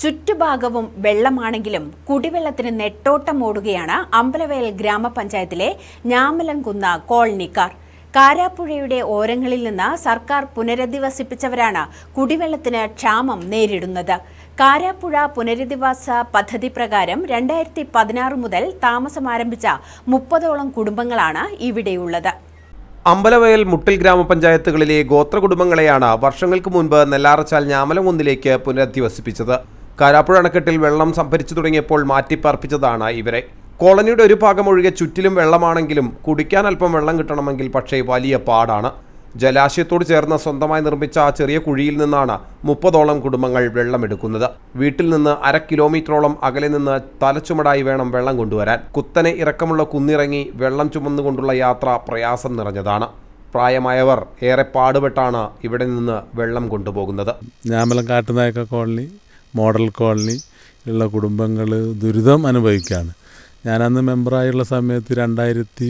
ചുറ്റുഭാഗവും വെള്ളമാണെങ്കിലും കുടിവെള്ളത്തിന് നെട്ടോട്ടമോടുകയാണ് അമ്പലവയൽ ഗ്രാമപഞ്ചായത്തിലെ ഞാമലംകുന്ന കോളനിക്കാർ. കാരാപ്പുഴയുടെ ഓരങ്ങളിൽ നിന്ന് സർക്കാർ പുനരധിവസിപ്പിച്ചവരാണ് കുടിവെള്ളത്തിന് ക്ഷാമം നേരിടുന്നത്. കാരാപ്പുഴ പുനരധിവാസ പദ്ധതി പ്രകാരം രണ്ടായിരത്തി പതിനാറ് മുതൽ താമസം ആരംഭിച്ച മുപ്പതോളം കുടുംബങ്ങളാണ് ഇവിടെയുള്ളത്. അമ്പലവയൽ മുട്ടിൽ ഗ്രാമപഞ്ചായത്തുകളിലെ ഗോത്ര കുടുംബങ്ങളെയാണ് വർഷങ്ങൾക്ക് മുൻപ് നെല്ലാറച്ചാൽ ഞാമലംകുന്നിലേക്ക് പുനരധിവസിപ്പിച്ചത്. കാരാപ്പുഴ അണക്കെട്ടിൽ വെള്ളം സംഭരിച്ചു തുടങ്ങിയപ്പോൾ മാറ്റിപ്പാർപ്പിച്ചതാണ് ഇവരെ. കോളനിയുടെ ഒരു ഭാഗം ഒഴികെ ചുറ്റിലും വെള്ളമാണെങ്കിലും കുടിക്കാൻ അല്പം വെള്ളം കിട്ടണമെങ്കിൽ പക്ഷേ വലിയ പാടാണ്. ജലാശയത്തോട് ചേർന്ന് സ്വന്തമായി നിർമ്മിച്ച ആ ചെറിയ കുഴിയിൽ നിന്നാണ് മുപ്പതോളം കുടുംബങ്ങൾ വെള്ളമെടുക്കുന്നത്. വീട്ടിൽ നിന്ന് അര കിലോമീറ്ററോളം അകലെ നിന്ന് തലച്ചുമടായി വേണം വെള്ളം കൊണ്ടുവരാൻ. കുത്തനെ ഇറക്കമുള്ള കുന്നിറങ്ങി വെള്ളം ചുമന്നുകൊണ്ടുള്ള യാത്ര പ്രയാസം നിറഞ്ഞതാണ്. പ്രായമായവർ ഏറെ പാടുപെട്ടാണ് ഇവിടെ നിന്ന് വെള്ളം കൊണ്ടുപോകുന്നത്. Njamalam Kattunayakka colony. Model colony ഉള്ള കുടുംബങ്ങൾ ദുരിതം അനുഭവിക്കുകയാണ്. ഞാനന്ന് മെമ്പറായുള്ള സമയത്ത് രണ്ടായിരത്തി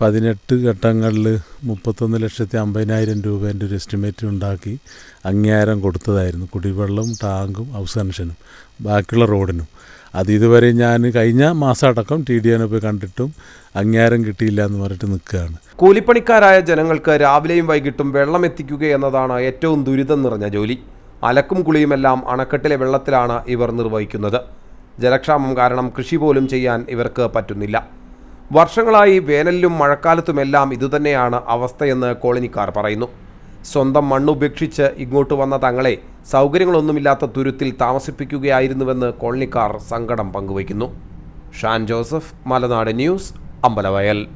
പതിനെട്ട് ഘട്ടങ്ങളിൽ മുപ്പത്തൊന്ന് ലക്ഷത്തി അമ്പതിനായിരം രൂപേന്റെ ഒരു എസ്റ്റിമേറ്റ് ഉണ്ടാക്കി അംഗീകാരം കൊടുത്തതായിരുന്നു. കുടിവെള്ളം ടാങ്കും ഹൗസ് കണക്ഷനും ബാക്കിയുള്ള റോഡിനും. അത് ഇതുവരെ ഞാൻ കഴിഞ്ഞ മാസം അടക്കം ടി ഡി എനെ പോയി കണ്ടിട്ടും അംഗീകാരം കിട്ടിയില്ല എന്ന് പറഞ്ഞിട്ട് നിൽക്കുകയാണ്. കൂലിപ്പണിക്കാരായ ജനങ്ങൾക്ക് രാവിലെയും വൈകിട്ടും വെള്ളം എത്തിക്കുക എന്നതാണ് ഏറ്റവും ദുരിതം നിറഞ്ഞ ജോലി. അലക്കും കുളിയുമെല്ലാം അണക്കെട്ടിലെ വെള്ളത്തിലാണ് ഇവർ നിർവഹിക്കുന്നത്. ജലക്ഷാമം കാരണം കൃഷി പോലും ചെയ്യാൻ ഇവർക്ക് പറ്റുന്നില്ല. വർഷങ്ങളായി വേനലിലും മഴക്കാലത്തുമെല്ലാം ഇതുതന്നെയാണ് അവസ്ഥയെന്ന് കോളനിക്കാർ പറയുന്നു. സ്വന്തം മണ്ണുപേക്ഷിച്ച് ഇങ്ങോട്ട് വന്ന തങ്ങളെ സൗകര്യങ്ങളൊന്നുമില്ലാത്ത തുരുത്തിൽ താമസിപ്പിക്കുകയായിരുന്നുവെന്ന് കോളനിക്കാർ സങ്കടം പങ്കുവയ്ക്കുന്നു. Shan Joseph Malanad news Ambalavayal.